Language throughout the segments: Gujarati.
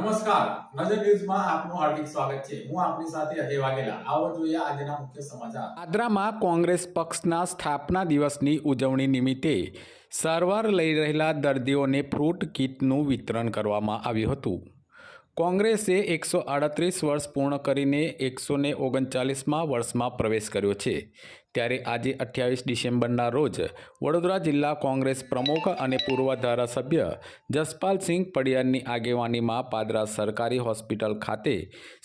નમસ્કાર. નજર ન્યૂઝમાં આપનું હાર્દિક સ્વાગત છે. હું આપની સાથે અજય વાઘેલા. આવો જોઈએ આજના મુખ્ય સમાચાર. આદરામાં કોંગ્રેસ પક્ષના સ્થાપના દિવસની ઉજવણી નિમિત્તે સારવાર લઈ રહેલા દર્દીઓને ફ્રૂટ કીટનું વિતરણ કરવામાં આવ્યું હતું. કોંગ્રેસે એકસો આડત્રીસ વર્ષ પૂર્ણ કરીને એકસો ને ઓગણચાલીસમાં વર્ષમાં પ્રવેશ કર્યો છે. ત્યારે આજે અઠ્યાવીસ ડિસેમ્બરના રોજ વડોદરા જિલ્લા કોંગ્રેસ પ્રમુખ અને પૂર્વ ધારાસભ્ય જસપાલસિંહ પડિયારની આગેવાનીમાં પાદરા સરકારી હોસ્પિટલ ખાતે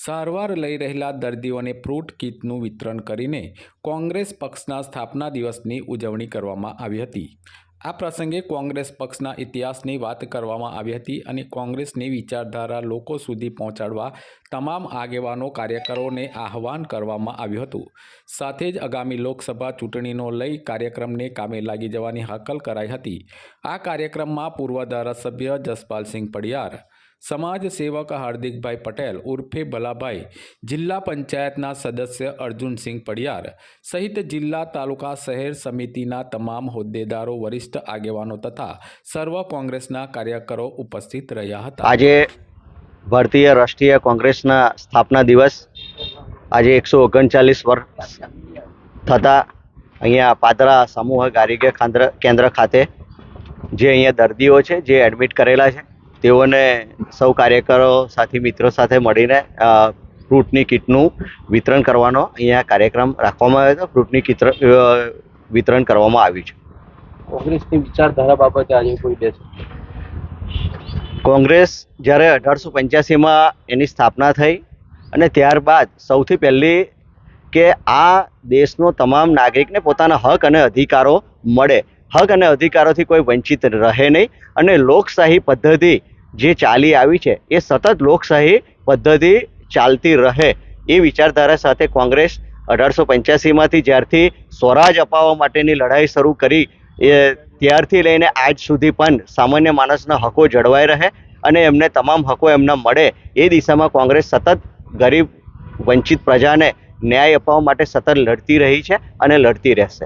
સારવાર લઈ રહેલા દર્દીઓને ફ્રૂટ કીટનું વિતરણ કરીને કોંગ્રેસ પક્ષના સ્થાપના દિવસની ઉજવણી કરવામાં આવી હતી. આ પ્રસંગે કોંગ્રેસ પક્ષના ઇતિહાસની વાત કરવામાં આવી હતી અને કોંગ્રેસની વિચારધારા લોકો સુધી પહોંચાડવા તમામ આગેવાનો કાર્યકરોને આહવાન કરવામાં આવ્યું હતું. સાથે જ આગામી લોકસભા ચૂંટણીનો લઈ કાર્યક્રમને કામે લાગી જવાની હાકલ કરાઈ હતી. આ કાર્યક્રમમાં પૂર્વ ધારાસભ્ય જસપાલસિંહ પડિયાર સમાજ સેવક હાર્દિકભાઈ પટેલ ઉર્ફે ભલાભાઈ જિલ્લા પંચાયતના સદસ્ય અર્જુનસિંહ પડિયાર સહિત જિલ્લા તાલુકા શહેર સમિતિના તમામ હોદ્દેદારો, વરિષ્ઠ આગેવાનો તથા સર્વ કોંગ્રેસના કાર્યકરો ઉપસ્થિત રહ્યા હતા. આજે ભારતીય રાષ્ટ્રીય કોંગ્રેસના સ્થાપના દિવસ. આજે એકસો ઓગણચાલીસ વર્ષ થતાં અહીંયા પાદરા સામૂહિક આરોગ્ય કેન્દ્ર ખાતે જે અહીંયા દર્દીઓ છે, જે એડમિટ કરેલા છે તેઓને સૌ કાર્યકરો સાથી મિત્રો સાથે મળીને ફ્રૂટની કીટનું વિતરણ કરવાનો અહીંયા કાર્યક્રમ રાખવામાં આવ્યો હતો. ફ્રૂટની કીટ વિતરણ કરવામાં આવ્યું છે. કોંગ્રેસની વિચારધારા બાબતે આજે કોઈ દેશ કોંગ્રેસ જ્યારે અઢારસો પંચ્યાસીમાં એની સ્થાપના થઈ અને ત્યારબાદ સૌથી પહેલી કે આ દેશનો તમામ નાગરિકને પોતાના હક અને અધિકારો મળે હક અને અધિકારોથી કોઈ વંચિત રહે નહીં અને લોકશાહી પદ્ધતિ જે ચાલી આવી છે, એ સતત લોકશાહી પદ્ધતિ ચાલતી રહે એ વિચારધારા સાથે કોંગ્રેસ અઢારસો પંચ્યાસીમાંથી જ્યારથી સ્વરાજ અપાવવા માટેની લડાઈ શરૂ કરી, એ ત્યારથી લઈને આજ સુધી પણ સામાન્ય માણસના હકો જળવાઈ રહે અને એમને તમામ હકો એમને મળે એ દિશામાં કોંગ્રેસ સતત ગરીબ, વંચિત પ્રજાને ન્યાય અપાવવા માટે સતત લડતી રહી છે અને લડતી રહેશે.